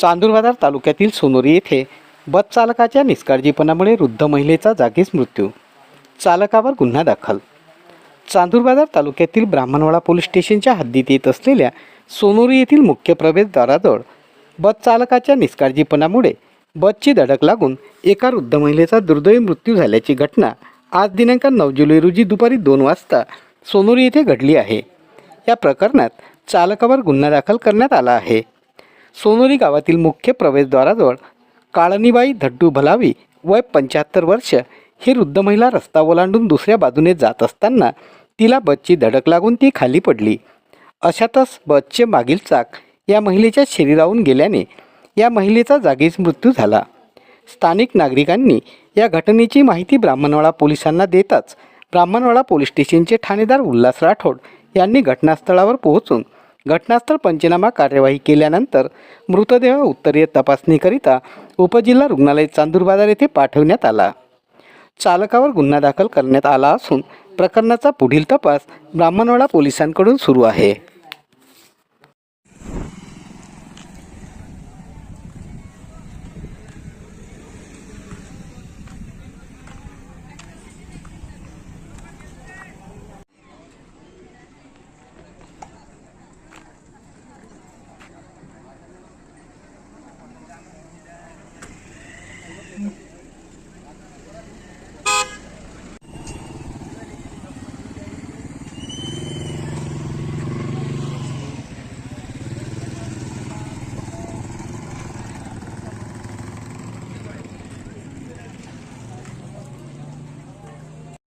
चांदूरबाजार तालुक्यातील सोनोरी येथे बस चालकाच्या निष्काळजीपणामुळे वृद्ध महिलेचा जागीच मृत्यू. चालकावर गुन्हा दाखल. चांदूरबाजार तालुक्यातील ब्राह्मणवाडा पोलीस स्टेशनच्या हद्दीत येत असलेल्या सोनोरी येथील मुख्य प्रवेशद्वाराजवळ बस चालकाच्या निष्काळजीपणामुळे बसची धडक लागून एका वृद्ध महिलेचा दुर्दैवी मृत्यू झाल्याची घटना आज दिनांक नऊ जुलै रोजी दुपारी दोन वाजता सोनोरी येथे घडली आहे. या प्रकरणात चालकावर गुन्हा दाखल करण्यात आला आहे. सोनोरी गावातील मुख्य प्रवेशद्वाराजवळ काळणीबाई धड्डू भलावी वय पंच्याहत्तर वर्ष ही वृद्ध महिला रस्ता ओलांडून दुसऱ्या बाजूने जात असताना तिला बसची धडक लागून ती खाली पडली. अशातच बसचे मागील चाक या महिलेच्या शरीराहून गेल्याने या महिलेचा जागीच मृत्यू झाला. स्थानिक नागरिकांनी या घटनेची माहिती ब्राह्मणवाडा पोलिसांना देताच ब्राह्मणवाडा पोलीस स्टेशनचे ठाणेदार उल्हास राठोड यांनी घटनास्थळावर पोहोचून घटनास्थळ पंचनामा कार्यवाही केल्यानंतर मृतदेह उत्तरीय तपासणीकरिता उपजिल्हा रुग्णालय चांदूरबाजार येथे पाठवण्यात आला. चालकावर गुन्हा दाखल करण्यात आला असून प्रकरणाचा पुढील तपास ब्राह्मणवाडा पोलिसांकडून सुरू आहे.